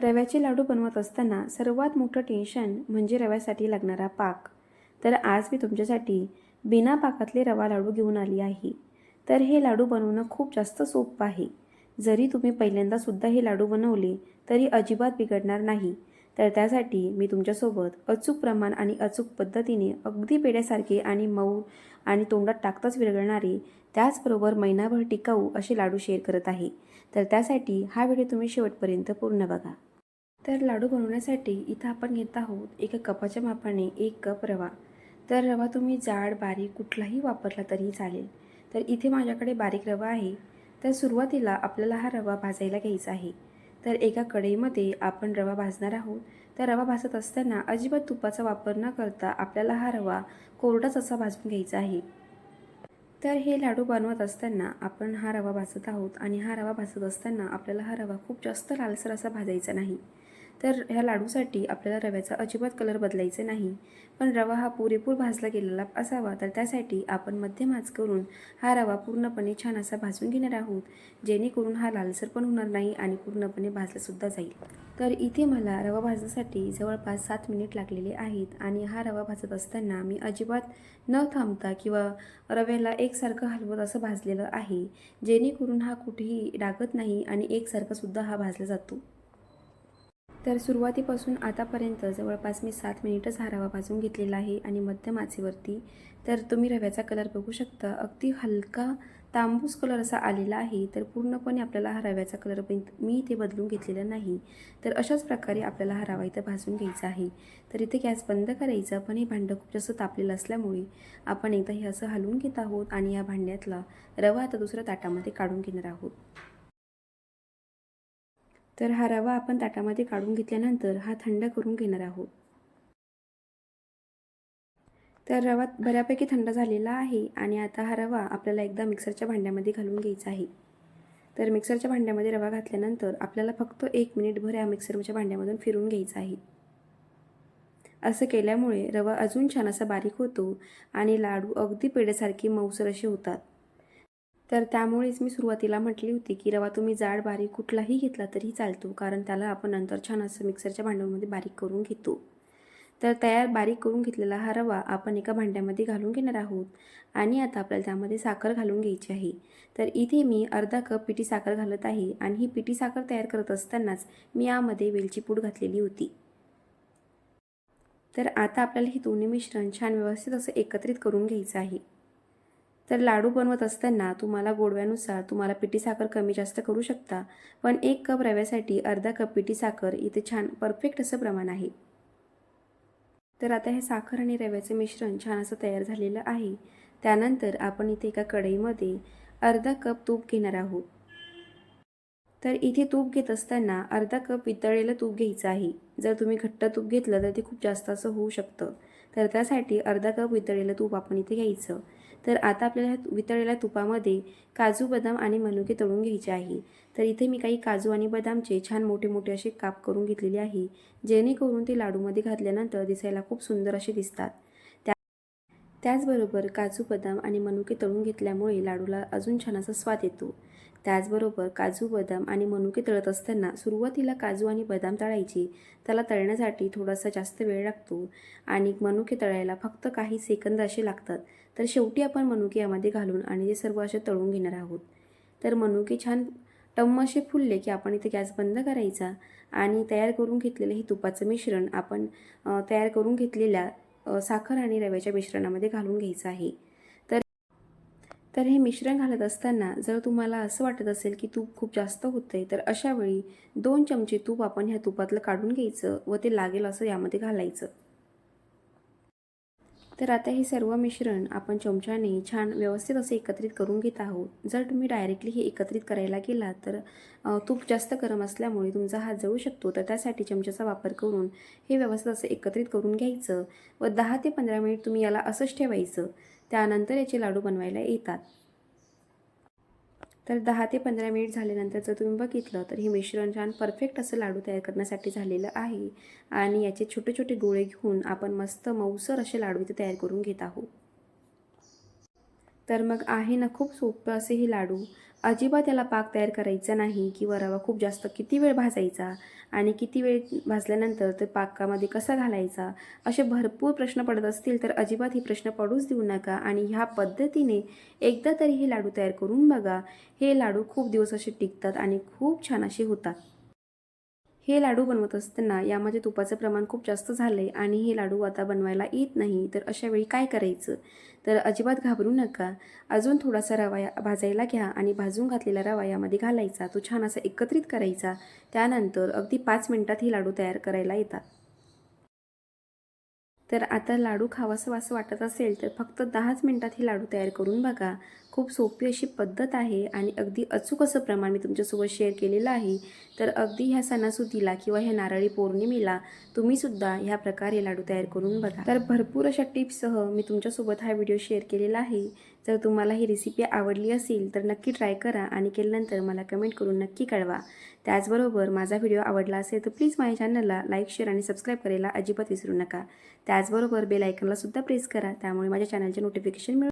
रव्याचे लाडू बनवत असताना सर्वात मोठं टेन्शन म्हणजे रव्यासाठी लागणारा पाक. तर आज मी तुमच्यासाठी बिना पाकातले रवा लाडू घेऊन आली आहे. तर हे लाडू बनवणं खूप जास्त सोपं आहे. जरी तुम्ही पहिल्यांदासुद्धा हे लाडू बनवले तरी अजिबात बिघडणार नाही. तर त्यासाठी मी तुमच्यासोबत अचूक प्रमाण आणि अचूक पद्धतीने अगदी पेढ्यासारखे आणि मऊ आणि तोंडात टाकताच विरघळणारे त्याचबरोबर महिनाभर टिकाऊ असे लाडू शेअर करत आहे. तर त्यासाठी हा व्हिडिओ तुम्ही शेवटपर्यंत पूर्ण बघा. तर लाडू बनवण्यासाठी इथं आपण घेत आहोत एका कपाच्या मापाने एक कप रवा. तर रवा तुम्ही जाड बारीक कुठलाही वापरला तरीही चालेल. तर इथे माझ्याकडे बारीक रवा आहे. तर सुरुवातीला आपल्याला हा रवा भाजायला घ्यायचा आहे. तर एका कढईमध्ये आपण रवा भाजणार आहोत. तर रवा भाजत असताना अजिबात तुपाचा वापर न करता आपल्याला हा रवा कोरडाच असा भाजून घ्यायचा आहे. तर हे लाडू बनवत असताना आपण हा रवा भाजत आहोत आणि हा रवा भाजत असताना आपल्याला हा रवा खूप जास्त लालसर असा भाजायचा नाही. तर ह्या लाडूसाठी आपल्याला रव्याचा अजिबात कलर बदलायचा नाही. पण रवा हा पुरेपूर भाजला गेलेला असावा तर त्यासाठी आपण मध्यम आच करून हा रवा पूर्णपणे छान असा भाजून घेणार आहोत. जेणेकरून हा लालसर पण होणार नाही आणि पूर्णपणे भाजलासुद्धा जाईल. तर इथे मला रवा भाजण्यासाठी जवळपास सात मिनिट लागलेले आहेत आणि हा रवा भाजत असताना मी अजिबात न थांबता किंवा रव्याला एकसारखं हलवत असं भाजलेलं आहे जेणेकरून हा कुठेही डागत नाही आणि एकसारखासुद्धा हा भाजला जातो. तर सुरुवातीपासून आतापर्यंत जवळपास मी सात मिनिटच हा रवा भाजून घेतलेला आहे आणि मध्यम आचेवरती तर तुम्ही रव्याचा कलर बघू शकता. अगदी हलका तांबूस कलर असा आलेला आहे तर पूर्णपणे आपल्याला हा रव्याचा कलर पण मी इथे बदलून घेतलेला नाही. तर अशाच प्रकारे आपल्याला हा रवा इथं भाजून घ्यायचा आहे. तर इथे गॅस बंद करायचा पण हे भांडं खूप जास्त तापलेलं असल्यामुळे आपण एकदा हे असं हलवून घेत आहोत आणि या भांड्यातला रवा आता दुसऱ्या ताटामध्ये काढून घेणार आहोत. तर हा रवा आपण ताटामध्ये काढून घेतल्यानंतर हा थंड करून घेणार आहोत. तर रवा बऱ्यापैकी थंड झालेला आहे आणि आता हा रवा आपल्याला एकदा मिक्सरच्या भांड्यामध्ये घालून घ्यायचा आहे. तर मिक्सरच्या भांड्यामध्ये रवा घातल्यानंतर आपल्याला फक्त एक मिनिटभर या मिक्सरच्या भांड्यामधून फिरून घ्यायचा आहे. असं केल्यामुळे रवा अजून छान असा बारीक होतो आणि लाडू अगदी पेढ्यासारखे मऊसर असे होतात. तर त्यामुळेच मी सुरुवातीला म्हटली होती की रवा तुम्ही जाड बारीक कुठलाही घेतला तरी चालतो कारण त्याला आपण नंतर छान असं मिक्सरच्या भांड्यामध्ये बारीक करून घेतो. तर तयार बारीक करून घेतलेला हा रवा आपण एका भांड्यामध्ये घालून घेणार आहोत आणि आता आपल्याला त्यामध्ये साखर घालून घ्यायची आहे. तर इथे मी अर्धा कप पिठी साखर घालत आहे आणि ही पिठी साखर तयार करत असतानाच मी यामध्ये वेलची पूड घातलेली होती. तर आता आपल्याला हे दोन्ही मिश्रण छान व्यवस्थित असं एकत्रित करून घ्यायचं आहे. तर लाडू बनवत असताना तुम्हाला गोडव्यानुसार तुम्हाला पिठी साखर कमी जास्त करू शकता. पण एक कप रव्यासाठी अर्धा कप पिठी साखर इथे छान परफेक्ट असं प्रमाण आहे. तर आता हे साखर आणि रव्याचे मिश्रण छान असं तयार झालेलं आहे. त्यानंतर आपण इथे एका कढईमध्ये अर्धा कप तूप घेणार आहोत. तर इथे तूप घेत असताना अर्धा कप वितळलेलं तूप घ्यायचं आहे. जर तुम्ही घट्ट तूप घेतलं तर ते खूप जास्त असं होऊ शकतं. तर त्यासाठी अर्धा कप वितळलेलं तूप आपण इथे घ्यायचं. तर आता आपल्याला वितळलेल्या तुपामध्ये काजू बदाम आणि मनुके तळून घ्यायचे आहे. तर इथे मी काही काजू आणि बदामचे छान मोठे मोठे असे काप करून घेतलेले आहे जेणेकरून ते लाडूमध्ये घातल्यानंतर दिसायला खूप सुंदर असे दिसतात. त्याचबरोबर काजू बदाम आणि मनुके तळून घेतल्यामुळे लाडूला अजून छान असा स्वाद येतो. त्याचबरोबर काजू बदाम आणि मनुके तळत असताना सुरुवातीला काजू आणि बदाम तळायचे. त्याला तळण्यासाठी थोडासा जास्त वेळ लागतो आणि मनुके तळायला फक्त काही सेकंद असे लागतात. तर शेवटी आपण मनुके यामध्ये घालून आणि ते सर्व असे तळून घेणार आहोत. तर मनुके छान टम्म असे फुलले की आपण इथे गॅस बंद करायचा आणि तयार करून घेतलेलं हे तुपाचं मिश्रण आपण तयार करून घेतलेल्या साखर आणि रव्याच्या मिश्रणामध्ये घालून घ्यायचं आहे. तर तर हे मिश्रण घालत असताना जर तुम्हाला असं वाटत असेल की तूप खूप जास्त होतं आहे तर अशावेळी दोन चमचे तूप आपण ह्या तुपातलं काढून घ्यायचं व ते लागेल असं यामध्ये घालायचं. तर आता हे सर्व मिश्रण आपण चमच्याने छान व्यवस्थित असे एकत्रित करून घेत आहोत. जर तुम्ही डायरेक्टली हे एकत्रित करायला गेलात तर तूप जास्त गरम असल्यामुळे तुमचा हात जळू शकतो. तर त्यासाठी चमच्याचा वापर करून हे व्यवस्थित असं एकत्रित करून घ्यायचं व दहा ते पंधरा मिनिट तुम्ही याला असंच ठेवायचं. त्यानंतर याचे लाडू बनवायला येतात. तर दहा ते पंधरा मिनिट झाल्यानंतर जर तुम्ही बघितलं तर हे मिश्रण छान परफेक्ट असं लाडू तयार करण्यासाठी झालेलं आहे. आणि याचे छोटे छोटे गोळे घेऊन आपण मस्त मऊसर असे लाडू इथे तयार करून घेत आहोत. तर मग आहे ना खूप सोपं असे हे लाडू. अजिबात याला पाक तयार करायचा नाही किंवा रवा खूप जास्त किती वेळ भाजायचा आणि किती वेळ भाजल्यानंतर ते पाकामध्ये कसा घालायचा? असे भरपूर प्रश्न पडत असतील तर अजिबात हे प्रश्न पडूच देऊ नका आणि ह्या पद्धतीने एकदा तरी हे लाडू तयार करून बघा. हे लाडू खूप दिवस असे टिकतात आणि खूप छान असे होतात. हे लाडू बनवत असताना यामध्ये तुपाचं प्रमाण खूप जास्त झालं आहे आणि हे लाडू आता बनवायला येत नाही तर अशा वेळी काय करायचं? तर अजिबात घाबरू नका. अजून थोडासा रवा या- भाजायला घ्या आणि भाजून घातलेला रवा यामध्ये घालायचा. तो छान असा एकत्रित करायचा. त्यानंतर अगदी पाच मिनटात ही लाडू तयार करायला येतात. तर आता लाडू खावासं असं वाटत असेल तर फक्त दहाच मिनटात ही लाडू तयार करून बघा. खूप सोपी अशी पद्धत आहे आणि अगदी अचूक असं प्रमाण मी तुमच्यासोबत शेअर केलेलं आहे. तर अगदी ह्या सणासुदीला किंवा ह्या नारळी पौर्णिमेला तुम्हीसुद्धा ह्या प्रकारे लाडू तयार करून बघा. तर भरपूर अशा टिप्ससह मी तुमच्यासोबत हा व्हिडिओ शेअर केलेला आहे. जर तुम्हाला ही रेसिपी आवडली असेल तर नक्की ट्राय करा आणि केल्यानंतर मला कमेंट करून नक्की कळवा. त्याचबरोबर माझा व्हिडिओ आवडला असेल तर प्लीज माझ्या चॅनलला लाईक शेअर आणि सबस्क्राईब करायला अजिबात विसरू नका. त्याचबरोबर बेल आयकनला सुद्धा प्रेस करा. त्यामुळे माझ्या चॅनलचे नोटिफिकेशन मिळेल